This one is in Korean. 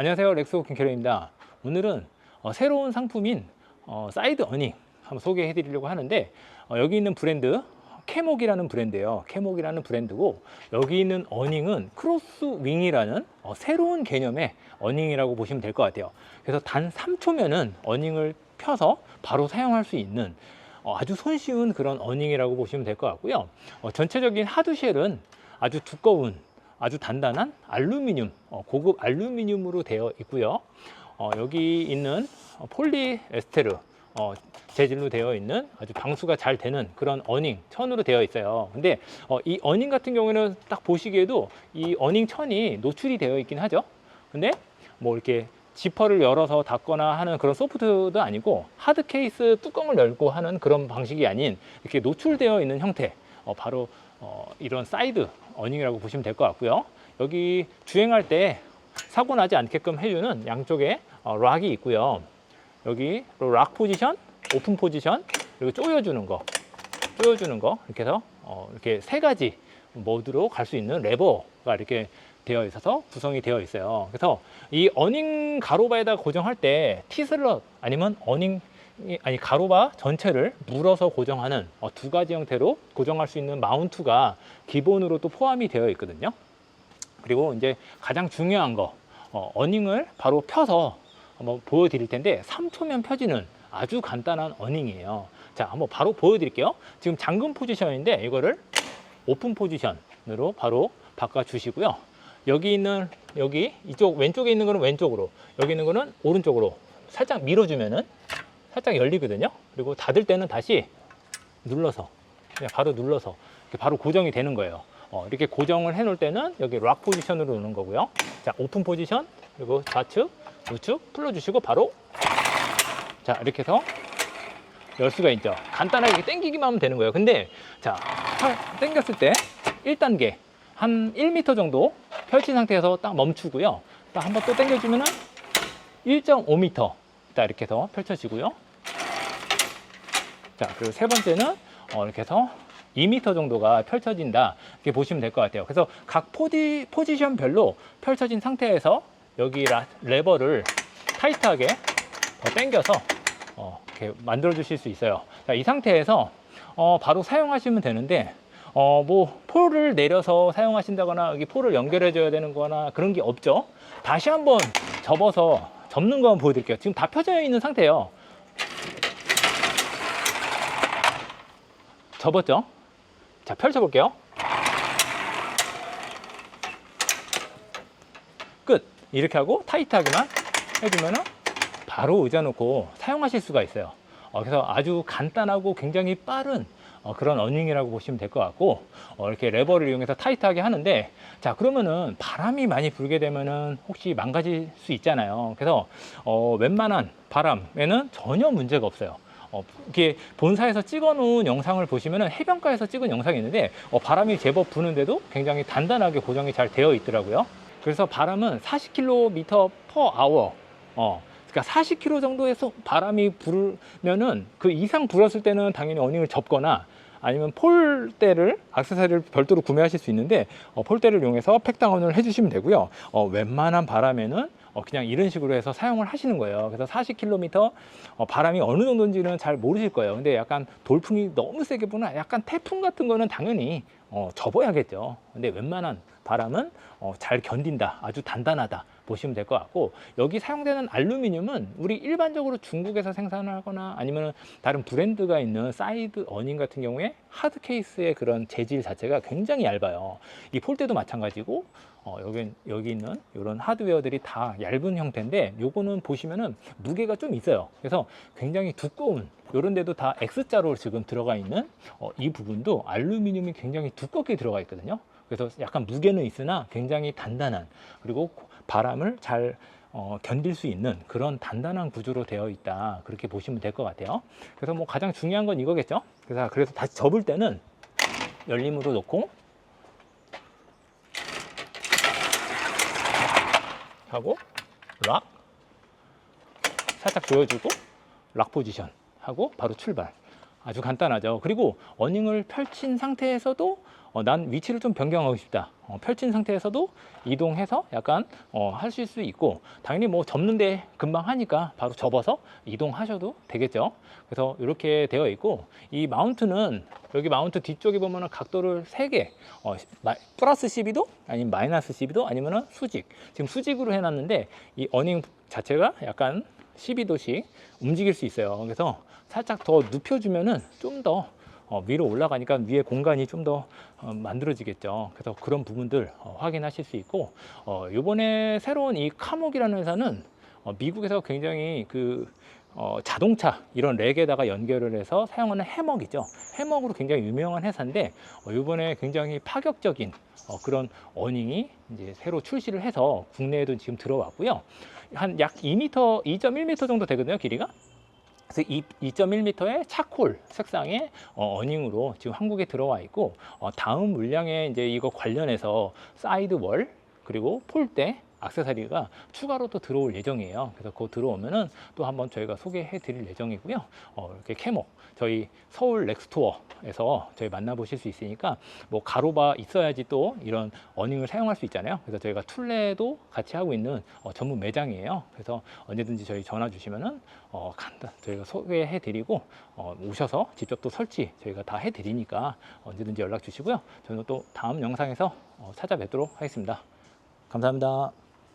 안녕하세요. 렉스오 킹캐러입니다. 오늘은 어, 새로운 상품인 어, 사이드 어닝 한번 소개해 드리려고 하는데 어, 여기 있는 브랜드 캐목이라는 브랜드예요. 캐목이라는 브랜드고 여기 있는 어닝은 크로스 윙이라는 어, 새로운 개념의 어닝이라고 보시면 될 것 같아요. 그래서 단 3초면은 어닝을 펴서 바로 사용할 수 있는 어, 아주 손쉬운 그런 어닝이라고 보시면 될 것 같고요. 어, 전체적인 하드쉘은 아주 두꺼운 아주 단단한 알루미늄, 어, 고급 알루미늄으로 되어 있고요. 어, 여기 있는 어, 폴리에스테르 어, 재질로 되어 있는 아주 방수가 잘 되는 그런 어닝 천으로 되어 있어요. 근데 어, 이 어닝 같은 경우에는 딱 보시기에도 이 어닝 천이 노출이 되어 있긴 하죠. 근데 뭐 이렇게 지퍼를 열어서 닫거나 하는 그런 소프트도 아니고 하드 케이스 뚜껑을 열고 하는 그런 방식이 아닌 이렇게 노출되어 있는 형태 어, 바로 어, 이런 사이드 어닝이라고 보시면 될 것 같고요. 여기 주행할 때 사고 나지 않게끔 해주는 양쪽에 어, 락이 있고요. 여기 락 포지션, 오픈 포지션, 그리고 조여주는 거, 조여주는 거 이렇게 해서 어, 이렇게 세 가지 모드로 갈 수 있는 레버가 이렇게 되어 있어서 구성이 되어 있어요. 그래서 이 어닝 가로바에다 고정할 때 T슬럿 아니면 어닝 이- 아니 가로바 전체를 물어서 고정하는 어, 두 가지 형태로 고정할 수 있는 마운트가 기본으로 또 포함이 되어 있거든요. 그리고 이제 가장 중요한 거 어, 어닝을 바로 펴서 한번 보여드릴 텐데 3초면 펴지는 아주 간단한 어닝이에요. 자, 한번 바로 보여드릴게요. 지금 잠금 포지션인데 이거를 오픈 포지션으로 바로 바꿔 주시고요. 여기 있는 여기 이쪽 왼쪽에 있는 거는 왼쪽으로 여기 있는 거는 오른쪽으로 살짝 밀어주면은 살짝 열리거든요. 그리고 닫을 때는 다시 눌러서 그냥 바로 눌러서 바로 고정이 되는 거예요. 어, 이렇게 고정을 해 놓을 때는 여기 락 포지션으로 놓는 거고요. 자, 오픈 포지션 그리고 좌측, 우측 풀어주시고 바로 자 이렇게 해서 열 수가 있죠. 간단하게 이렇게 당기기만 하면 되는 거예요. 근데 자팔 당겼을 때 1단계 한 1m 정도 펼친 상태에서 딱 멈추고요. 딱 한번 또 당겨주면은 1.5m 딱 이렇게 해서 펼쳐지고요. 자, 그리고 세 번째는 어, 이렇게 해서 2m 정도가 펼쳐진다. 이렇게 보시면 될 것 같아요. 그래서 각 포지, 포지션별로 펼쳐진 상태에서 여기 라, 레버를 타이트하게 더 당겨서 어, 이렇게 만들어 주실 수 있어요. 자, 이 상태에서 어, 바로 사용하시면 되는데 어, 뭐 폴을 내려서 사용하신다거나 여기 폴을 연결해 줘야 되는 거나 그런 게 없죠. 다시 한번 접어서 접는 거 한번 보여드릴게요. 지금 다 펴져 있는 상태예요. 접었죠? 자, 펼쳐 볼게요. 끝. 이렇게 하고 타이트하게만 해주면은 바로 의자 놓고 사용하실 수가 있어요. 어, 그래서 아주 간단하고 굉장히 빠른 어, 그런 어닝이라고 보시면 될 것 같고 어, 이렇게 레버를 이용해서 타이트하게 하는데 자 그러면은 바람이 많이 불게 되면은 혹시 망가질 수 있잖아요. 그래서 어, 웬만한 바람에는 전혀 문제가 없어요. 어, 이렇게 본사에서 찍어 놓은 영상을 보시면은 해변가에서 찍은 영상이 있는데 어, 바람이 제법 부는데도 굉장히 단단하게 고정이 잘 되어 있더라고요. 그래서 바람은 40km per hour. 어, 그러니까 40km 정도에서 바람이 불면은 그 이상 불었을 때는 당연히 어닝을 접거나 아니면 폴대를 액세서리를 별도로 구매하실 수 있는데 어, 폴대를 이용해서 팩다운을 해주시면 되고요. 어, 웬만한 바람에는 어, 그냥 이런 식으로 해서 사용을 하시는 거예요. 그래서 40km 어, 바람이 어느 정도인지는 잘 모르실 거예요. 근데 약간 돌풍이 너무 세게 부나 약간 태풍 같은 거는 당연히 어, 접어야겠죠. 근데 웬만한 바람은 어, 잘 견딘다. 아주 단단하다. 보시면 될 것 같고 여기 사용되는 알루미늄은 우리 일반적으로 중국에서 생산하거나 아니면 다른 브랜드가 있는 사이드 어닝 같은 경우에 하드 케이스의 그런 재질 자체가 굉장히 얇아요. 이 폴대도 마찬가지고 어, 여기 여기 있는 이런 하드웨어들이 다 얇은 형태인데 요거는 보시면은 무게가 좀 있어요. 그래서 굉장히 두꺼운 이런 데도 다 X자로 지금 들어가 있는 어, 이 부분도 알루미늄이 굉장히 두껍게 들어가 있거든요. 그래서 약간 무게는 있으나 굉장히 단단한 그리고 바람을 잘 어, 견딜 수 있는 그런 단단한 구조로 되어 있다 그렇게 보시면 될 것 같아요. 그래서 뭐 가장 중요한 건 이거겠죠. 그래서 그래서 다시 접을 때는 열림으로 놓고 하고 락 살짝 조여주고 락 포지션 하고 바로 출발. 아주 간단하죠. 그리고 어닝을 펼친 상태에서도 어, 난 위치를 좀 변경하고 싶다. 어, 펼친 상태에서도 이동해서 약간 어, 하실 수 있고 당연히 뭐 접는데 금방 하니까 바로 접어서 이동하셔도 되겠죠. 그래서 이렇게 되어 있고 이 마운트는 여기 마운트 뒤쪽에 보면은 각도를 세 개, 어, 마- 플러스 12도 아니면 마이너스 12도 아니면은 수직. 지금 수직으로 해놨는데 이 어닝 자체가 약간 12도씩 움직일 수 있어요. 그래서 살짝 더 눕혀주면은 좀더 어, 위로 올라가니까 위에 공간이 좀더 어, 만들어지겠죠. 그래서 그런 부분들 어, 확인하실 수 있고 어, 이번에 새로운 이 카목이라는 회사는 어, 미국에서 굉장히 그 어, 자동차 이런 렉에다가 연결을 해서 사용하는 해먹이죠. 해먹으로 굉장히 유명한 회사인데 어, 이번에 굉장히 파격적인 어, 그런 어닝이 이제 새로 출시를 해서 국내에도 지금 들어왔고요. 한 약 2m, 2.1m 정도 되거든요, 길이가. 그래서 이 2.1m의 차콜 색상의 어, 어닝으로 지금 한국에 들어와 있고 어, 다음 물량에 이제 이거 관련해서 사이드 월 그리고 폴대 악세사리가 추가로 또 들어올 예정이에요. 그래서 그거 들어오면은 또 한번 저희가 소개해 드릴 예정이고요. 어, 이렇게 캐모 저희 서울 렉스토어에서 저희 만나보실 수 있으니까 뭐 가로바 있어야지 또 이런 어닝을 사용할 수 있잖아요. 그래서 저희가 툴레도 같이 하고 있는 어, 전문 매장이에요. 그래서 언제든지 저희 전화 주시면은 어, 간단 저희가 소개해 드리고 어, 오셔서 직접 또 설치 저희가 다 해 드리니까 언제든지 연락 주시고요. 저는 또 다음 영상에서 어, 찾아뵙도록 하겠습니다. 감사합니다.